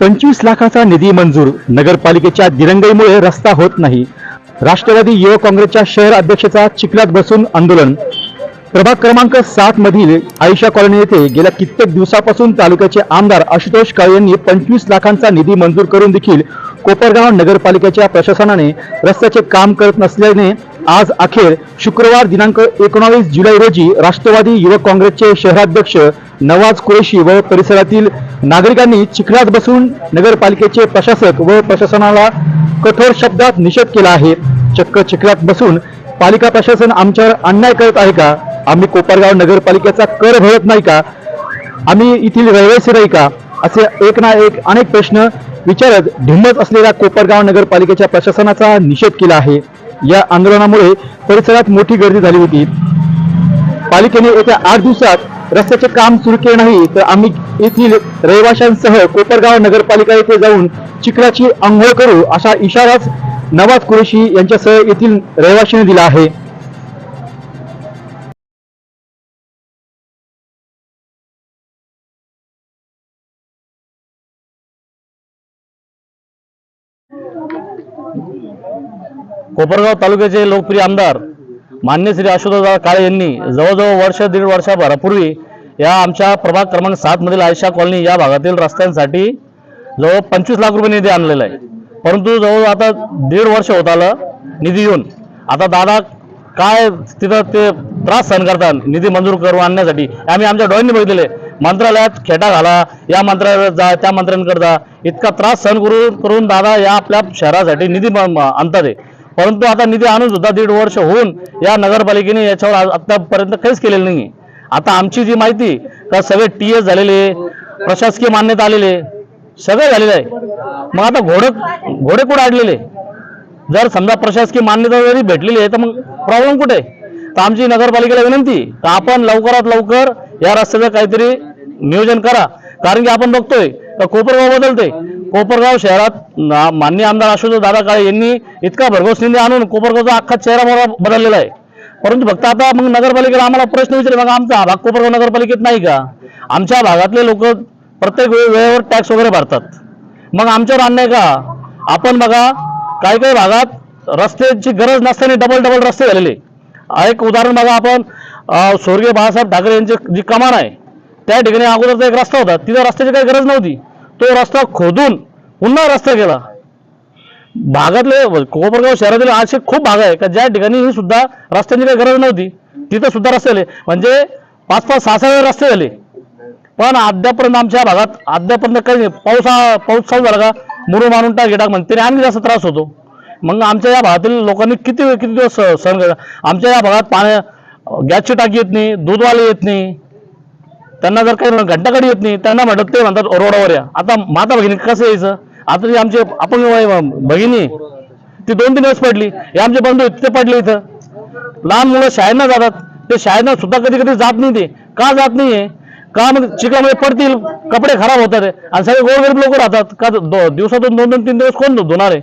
पंचवीस लाखाचा निधी मंजूर. नगरपालिकेच्या दिरंगाईमुळे रस्ता होत नाही. राष्ट्रवादी युवक काँग्रेसच्या शहर अध्यक्षाचा चिखलात बसून आंदोलन. प्रभाग क्रमांक सात मधील आयशा कॉलनी येथे गेल्या कित्येक दिवसापासून तालुक्याचे आमदार आशुतोष काळे यांनी पंचवीस लाखांचा निधी मंजूर करून देखील कोपरगाव नगरपालिकेच्या प्रशासनाने रस्त्याचे काम करत नसल्याने आज अखेर शुक्रवार दिनांक एकोणावीस जुलै रोजी राष्ट्रवादी युवक काँग्रेसचे शहराध्यक्ष नवाज कुरेशी व परिसरातील नागरिकांनी चिखलात बसून नगरपालिकेचे प्रशासक व प्रशासनाला कठोर शब्दात निषेध केला आहे. चक्क चिखलात बसून पालिका प्रशासन आमच्यावर अन्याय करत आहे का? आम्ही कोपरगाव नगरपालिकेचा कर भरत नाही का? आम्ही येथील रहिवासी नाही का? असे एक ना एक अनेक प्रश्न विचारत ढिंमत असलेल्या कोपरगाव नगरपालिकेच्या प्रशासनाचा निषेध केला आहे. या आंदोलनामुळे परिसरात मोठी गर्दी झाली होती. पालिकेने येत्या आठ दिवसात रस्त्याचे काम सुरू केले नाही तर आम्ही येथील रहिवाशांसह कोपरगाव नगरपालिका येथे जाऊन चिखलाची आंघोळ करू असा इशाराच नवाज कुरेशी यांच्यासह येथील रहिवाशीने दिला आहे. कोपरगाव तालुक्याचे लोकप्रिय आमदार मान्य श्री अशोदा काळे यांनी जवळजवळ वर्ष दीड वर्षाभरापूर्वी या आमच्या प्रभाग क्रमांक सात मधील आयशा कॉलनी या भागातील रस्त्यांसाठी जवळ पंचवीस लाख रुपये निधी आणलेला आहे. परंतु जवळ आता दीड वर्ष होत आलं निधी येऊन. आता दादा काय तिथं ते त्रास सहन करतात निधी मंजूर करून आणण्यासाठी? आम्ही आमच्या डोळ्यांनी बघितलेले मंत्रालयात खेटा घाला या मंत्रालयात जा त्या मंत्र्यांकडे जा इतका त्रास सहन करून करून दादा या आपल्या शहरासाठी निधी आणतात आहे. परंतु आता निधी आणून सुद्धा दीड वर्ष होऊन या नगरपालिकेने याच्यावर आतापर्यंत काहीच केलेलं नाही आता आमची जी माहिती का सगळे टी एस झालेले प्रशासकीय मान्यता आलेले सगळं झालेलं आहे मग आता घोडे घोडे कुठे अडलेले जर समजा प्रशासकीय मान्यता जरी भेटलेली आहे तर मग प्रॉब्लेम कुठे आहे? तर आमची नगरपालिकेला विनंती का आपण लवकरात लवकर या रस्त्याचं काहीतरी नियोजन करा. कारण की आपण बघतोय का कोपरगाव बदलतोय. कोपरगाव शहरात मान्य आमदार आशुतोष दादा काळे यांनी इतका भरघोस निधी आणून कोपरगावचा अख्खा चेहरा बदललेला आहे. परंतु फक्त आता मग नगरपालिकेला आम्हाला प्रश्न विचारले मग आमचा भाग कोपरगाव नगरपालिकेत नाही का? आमच्या भागातले लोक प्रत्येक वेळे- वेळेवर टॅक्स वगैरे भरतात. मग आमच्यावर अन्याय का? आपण बघा काही काही भागात रस्त्याची गरज नसताना डबल डबल रस्ते झालेले. एक उदाहरण बघा आपण. स्वर्गीय बाळासाहेब ठाकरे यांची जी कमान आहे त्या ठिकाणी अगोदरचा एक रस्ता होता. तिथं रस्त्याची काही गरज नव्हती. तो रस्ता खोदून पुन्हा रस्ता केला. भागातले म्हणजे कोपरगाव शहरातील असे खूप भाग आहे. का ज्या ठिकाणी ही सुद्धा रस्त्यांची काही गरज नव्हती तिथं सुद्धा रस्ते झाले. म्हणजे पाच पाच सहा सहा रस्ते झाले. पण अद्यापर्यंत आमच्या भागात अद्यापर्यंत काही नाही. पाऊस हा- पाऊस चालू झाला का? मुरू मारून टाक घेटाक म्हणते त्याने आणखी जास्त त्रास होतो. मग आमच्या या भागातील लोकांनी किती किती दिवस सहन कर आमच्या या भागात पाण्या गॅसची टाकी येत नाही दूधवाले येत नाही. त्यांना जर काही घंटाकडे येत नाही त्यांना म्हणत ते म्हणतात रोडावर या. आता माता भगिनी कसं यायचं? आता जे आमचे अपंग भगिनी ती दोन तीन दिवस पडली. हे आमचे बंधू ते पडले इथं. लहान मुलं शाळेनं जातात. ते शाळेनं सुद्धा कधी कधी जात नाही ते. का जात नाहीये? का मग चिखलामध्ये पडतील? कपडे खराब होतात. आणि सगळे गोरगरीब लोक राहतात. का दो- दिवसातून दोन दोन तीन दिवस कोण धुणार आहे?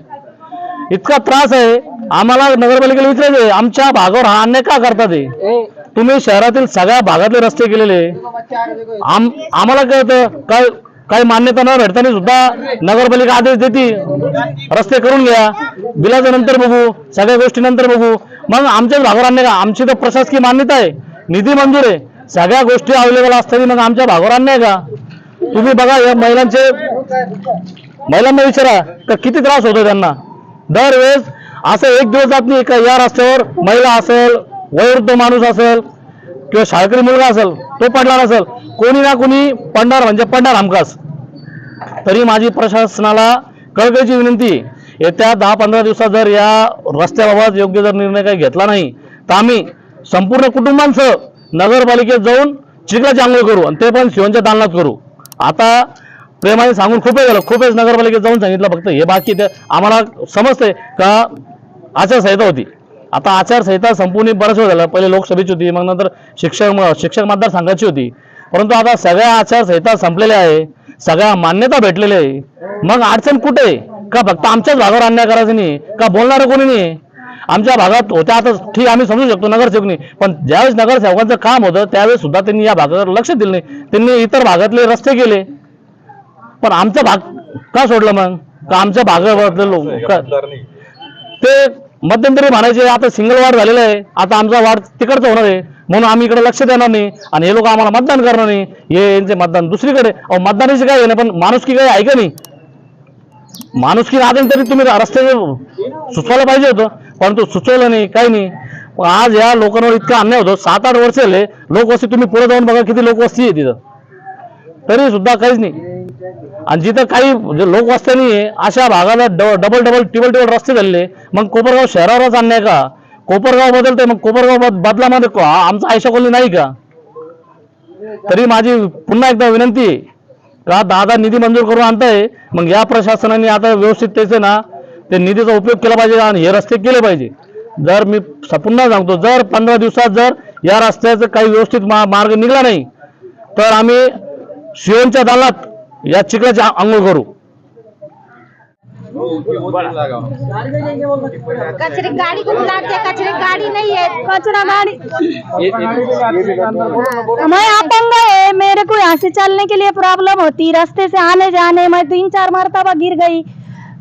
इतका त्रास आहे. आम्हाला नगरपालिकेला विचारायचं आमच्या भागावर हा अन्याय का करतात? तुम्ही शहरातील सगळ्या भागातले रस्ते केलेले. आम आम्हाला कळतं काय काही मान्यता न भेटताना सुद्धा नगरपालिका आदेश देते. रस्ते करून घ्या. बिलाचं नंतर बघू सगळ्या गोष्टी नंतर बघू. मग आमच्याच भागावर अन्याय का? आमची तर प्रशासकीय मान्यता आहे. निधी मंजूर आहे. सगळ्या गोष्टी अवेलेबल असताना मग आमच्या भागावर अन्याय का? तुम्ही बघा या महिलांचे महिलांना विचारा का किती त्रास होतो त्यांना? दरवेळेस असं एक दिवस जात नाही का या रस्त्यावर महिला असेल वयोवृद्ध माणूस असेल किंवा शाळकरी मुलगा असेल तो पडणार असेल कोणी ना कोणी पडणार म्हणजे पडणार हमखास. तरी माझी प्रशासनाला कळकळीची विनंती येत्या दहा पंधरा दिवसात जर या रस्त्याबाबत योग्य जर निर्णय काही घेतला नाही तर आम्ही संपूर्ण कुटुंबांसह नगरपालिकेत जाऊन चिखलाची आंघोळ करू आणि ते पण शिवनच्या दालनात करू. आता प्रेमाने सांगून खूप झालं. खूपच नगरपालिकेत जाऊन सांगितलं फक्त. हे बाकी ते आम्हाला समजतंय का? आचारसंहिता होती. आता आचारसंहिता संपूर्ण बरंच वेळ झालं. पहिले लोकसभेची होती मग नंतर शिक्षक शिक्षक मतदारसंघाची होती. परंतु आता सगळ्या आचारसंहिता संपलेल्या आहे. सगळ्या मान्यता भेटलेल्या आहे. मग अडचण कुठे आहे? का फक्त आमच्याच भागावर अन्याय करायचं नाही? का बोलणारं कोणी नाही? आमच्या भागात होत्या आता ठीक आम्ही समजू शकतो नगरसेवकनी. पण ज्यावेळेस नगरसेवकांचं काम होतं त्यावेळेस सुद्धा त्यांनी या भागावर लक्ष दिलं नाही. त्यांनी इतर भागातले रस्ते केले. पण आमचा भाग का सोडलं मग? का आमच्या भागाबद्दल लोक ते मध्यंतरी म्हणायचे आता सिंगल वार्ड झालेलं आहे. आता आमचा वार्ड तिकडचं होणार आहे. म्हणून आम्ही इकडे लक्ष देणार नाही. आणि हे लोक आम्हाला मतदान करणार नाही. हे यांचे मतदान दुसरीकडे अहो मतदानाची काय ना पण माणुसकी काय आहे का नाही? माणुसकी राहते तरी तुम्ही रस्ते सुचवायला पाहिजे होतं. परंतु सुचवलं नाही काही नाही. आज या लोकांवर इतका अन्याय होतो. सात आठ वर्ष झाले लोकवस्ती तुम्ही पुढे जाऊन बघा किती लोकवस्ती आहे तिथं. तरी सुद्धा काहीच नाही. आणि जिथं काही लोक लोकवस्त्या नाही अशा भागाला ड- डबल डबल टिबल टिबल रस्ते झालेले. मग कोपरगाव शहरावरच आणणे का? कोपरगाव बदलतंय मग कोपरगाव बदलामध्ये आमचं आमचा आयशा कॉलनी नाही का? तरी माझी पुन्हा एकदा विनंती आहे का दादा निधी मंजूर करून आणताय मग या प्रशासनाने आता व्यवस्थित त्याचे ना ते निधीचा उपयोग केला पाहिजे आणि हे रस्ते केले पाहिजे. जर मी पुन्हा सांगतो जर पंधरा दिवसात जर या रस्त्याचं काही व्यवस्थित मा- मार्ग निघाला नाही तर आम्ही शिवनच्या दालात या चिखलाची आ- आंघोळ करू. कचरे गाड़ी को बुलाते हैं कचरे गाड़ी नहीं है कचरा गाड़ी. मैं अपंग है मेरे को यहाँ से चलने के लिए प्रॉब्लम होती रास्ते से आने जाने मैं तीन चार मरतबा गिर गई।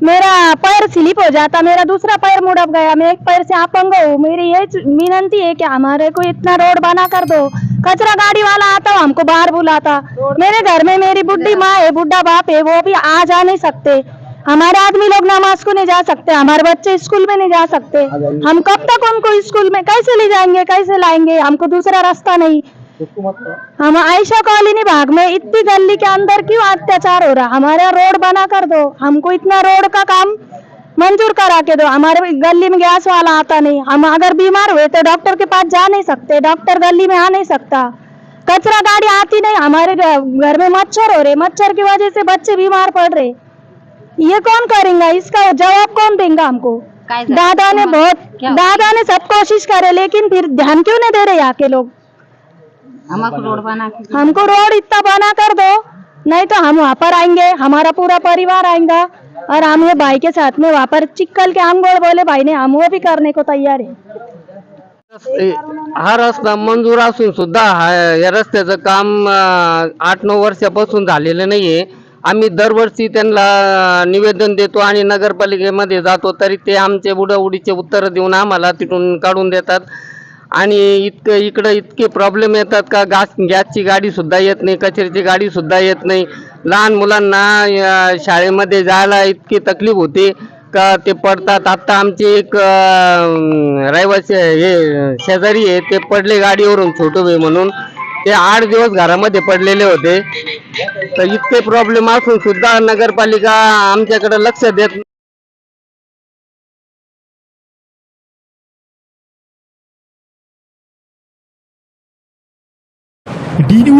मेरा पैर स्लिप हो जाता मेरा दूसरा पैर मुड़प गया मैं एक पैर से अपंग हूँ मेरी ये विनंती है कि हमारे को इतना रोड बना कर दो। कचरा गाड़ी वाला आता हो हमको बाहर बुलाता। मेरे घर में मेरी बुढ़ी माँ है बुढ़ा बाप है वो भी आ जा नहीं सकते। हमारे आदमी लोग नमाज़ को नहीं जा सकते हमारे बच्चे स्कूल में नहीं जा सकते। हम कब तक उनको स्कूल में कैसे ले जाएँगे कैसे लाएँगे? हमको दूसरा रास्ता नहीं। हम आयशा कॉलोनी भाग में इतनी गली के अंदर क्यों अत्याचार हो रहा? हमारा रोड बना कर दो। हमको इतना रोड का काम मंजूर करा के दो। हमारे गली में गैस वाला आता नहीं। हम अगर बीमार हुए तो डॉक्टर के पास जा नहीं सकते। डॉक्टर गली में आ नहीं सकता। कचरा गाड़ी आती नहीं। हमारे घर में मच्छर हो रहे। मच्छर की वजह से बच्चे बीमार पड़ रहे। ये कौन करेगा? इसका जवाब कौन देगा हमको? दादा ने बहुत दादा ने सब कोशिश करे लेकिन फिर ध्यान क्यों नहीं दे रहे यहाँ के लोग? हमको रोड बना के हमको रोड इतना बना कर दो नहीं तो हम वहाँ पर आएंगे हमारा पूरा परिवार आएगा। और हम ये भाई के साथ में वहाँ पर चिक्कल के आंगोड़ बोले भाई ने हम वो भी करने को तैयार है। हा रस्ता मंजूर असून सुद्धा हा- या रस्त्याचं काम आठ नऊ वर्षापासून झालेलं नाहीये. आम्ही दरवर्षी त्यांना निवेदन देतो आणि नगरपालिकेमध्ये जातो तरी ते आमचे बुडाबुडीचे उत्तर देऊन आम्हाला तिथून काढून देतात. आणि इतकं इकडं इतके प्रॉब्लेम येतात का? गॅस गॅसची गाडी सुद्धा येत नाही कचऱ्याची गाडी सुद्धा येत नाही. लहान मुलांना शाळेमध्ये जायला इतकी तकलीफ होते का? ते पडतात. आत्ता आमचे एक रहिवासी हे शेजारी आहे ते पडले गाडीवरून छोटू भाई म्हणून. ते आठ दिवस घरामध्ये पडलेले होते. तर इतके प्रॉब्लेम असून सुद्धा नगरपालिका आमच्याकडे लक्ष देत